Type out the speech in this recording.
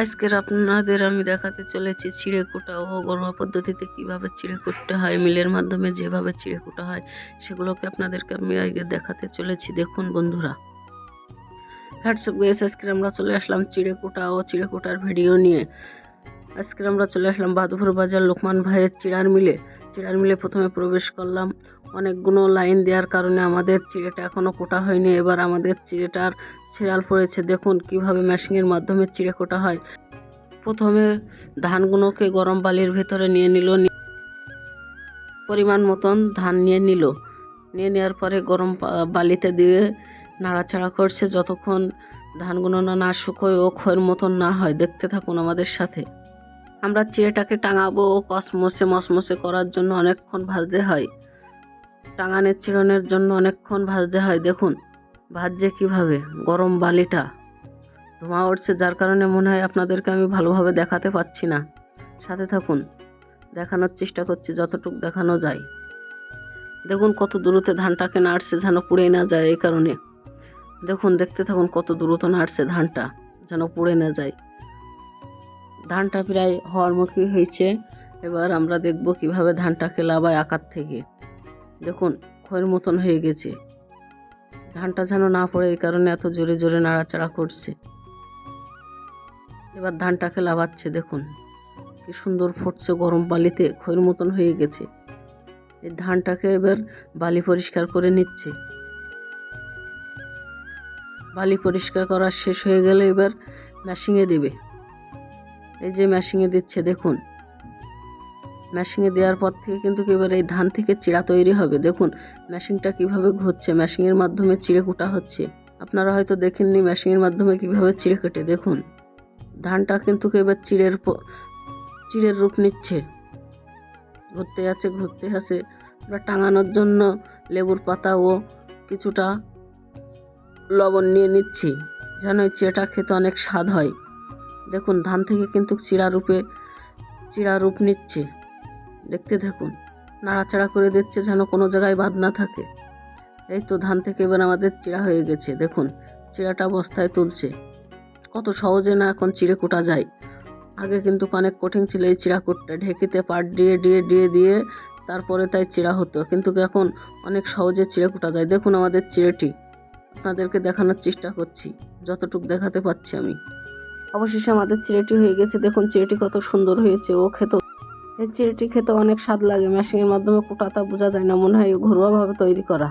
আজকের আপনাদের আমি দেখাতে চলেছি চিড়ে কোটা ও ঘরোয়া পদ্ধতিতে কীভাবে চিড়ে হয়, মিলের মাধ্যমে যেভাবে চিড়ে কোটা হয়, সেগুলোকে আপনাদেরকে আমি আগে দেখাতে চলেছি। দেখুন বন্ধুরা। হোয়াটসঅ্যাপ গেস আজকে আমরা চলে আসলাম চিড়ে কোটা ও চিড়ে কোটার ভিডিও নিয়ে। আজকে আমরা চলে আসলাম বাদুপুর বাজার লোকমান ভাইয়ের চিড়ার মিলে। চিড়ার মিলে প্রথমে প্রবেশ করলাম। অনেকগুলো লাইন দেওয়ার কারণে আমাদের চিড়েটা এখনও কোটা হয়নি। এবার আমাদের চিড়েটার ছেড়াল পড়েছে। দেখুন কীভাবে মেশিনের মাধ্যমে চিড়ে কোটা হয়। প্রথমে ধানগুলোকে গরম বালির ভেতরে নিয়ে নিল পরিমাণ মতন ধান নিয়ে নিল। নিয়ে নেওয়ার পরে গরম বালিতে দিয়ে নাড়াচাড়া করছে। যতক্ষণ ধানগুলো না শুকোয় ও ক্ষয়ের মতন না হয়। দেখতে থাকুন আমাদের সাথে। আমরা চেয়েটাকে টাঙাবো ও কসমসে মসমসে করার জন্য অনেকক্ষণ ভাজতে হয়। টাঙানের চিড়নের জন্য অনেকক্ষণ ভাজতে হয়, দেখুন। ভাজছে কীভাবে? গরম বালিটা। ধোঁয়া উঠছে, যার কারণে মনে হয় আপনাদেরকে আমি ভালোভাবে দেখাতে পাচ্ছি না। সাথে থাকুন। দেখানোর চেষ্টা করছি, যতটুকু দেখানো যায়। দেখুন কত দূরতে ধানটাকে নাড়ছে যেন পুড়ে না যায় এই কারণে। দেখুন, দেখতে থাকুন কত দ্রুত নাড়ছে ধানটা যেন পুড়ে না যায়। ধানটা প্রায় হওয়ার মুখী হয়েছে। এবার আমরা দেখব কীভাবে ধানটাকে লাভায় আকার থেকে। দেখুন, ক্ষয়ের মতন হয়ে গেছে। ধানটা যেন না পড়ে এই কারণে এত জোরে জোরে নাড়াচাড়া করছে। এবার ধানটাকে লাভাচ্ছে, দেখুন। কি সুন্দর ফুটছে গরম বালিতে, ক্ষয়ের মতন হয়ে গেছে। এই ধানটাকে এবার বালি পরিষ্কার করে নিচ্ছে। বালি পরিষ্কার করা শেষ হয়ে গেলে এবার ম্যাশিংয়ে দেবে। এই যে ম্যাশিংয়ে দিচ্ছে, দেখুন। ম্যাশিংয়ে দেওয়ার পর থেকে কিন্তু এবার এই ধান থেকে চিড়া তৈরি হবে। দেখুন ম্যাশিংটা কীভাবে ঘুরছে ম্যাশিংয়ের মাধ্যমে চিড়ে কুটা হচ্ছে। আপনারা হয়তো দেখেননি ম্যাশিংয়ের মাধ্যমে কীভাবে চিড়ে কেটে। দেখুন, ধানটা কিন্তু এবার চিড়ের চিড়ের রূপ নিচ্ছে। ঘুরতে আছে ঘুরতে আছে। আমরা টাঙানোর জন্য লেবুর পাতা ও কিছুটা লবণ নিয়ে নিচ্ছি, যেন এই চিড়েটা খেতে অনেক স্বাদ হয়। দেখুন, ধান থেকে কিন্তু চিড়া রূপে, চিড়া রূপ নিচ্ছে। দেখতে থাকুন, নাড়াচাড়া করে দিচ্ছে যেন কোনো জায়গায় বাদ না থাকে। এই তো ধান থেকে এবার আমাদের চিড়া হয়ে গেছে, দেখুন, চিড়াটা বস্তায় তুলছে। কত সহজে না এখন চিড়ে কোটা যায়। আগে কিন্তু অনেক কঠিন ছিল এই চিড়া কুটটা ঢেকিতে পাট দিয়ে দিয়ে দিয়ে দিয়ে, তারপরে তাই চিড়া হতো। কিন্তু এখন অনেক সহজে চিড়ে কোটা যায়। দেখুন আমাদের চিড়েটি, আপনাদেরকে দেখানোর চেষ্টা করছি, যতটুকু দেখাতে পাচ্ছি আমি। অবশেষে আমাদের চিড়েটি হয়ে গেছে। দেখুন, চিড়েটি কত সুন্দর হয়েছে। ও খেত এই চিড়েটি খেতে অনেক স্বাদ লাগে। মেশিনের মাধ্যমে কোটাটা বোঝা যায় না। মনে হয় ঘরোয়াভাবে তৈরি করা।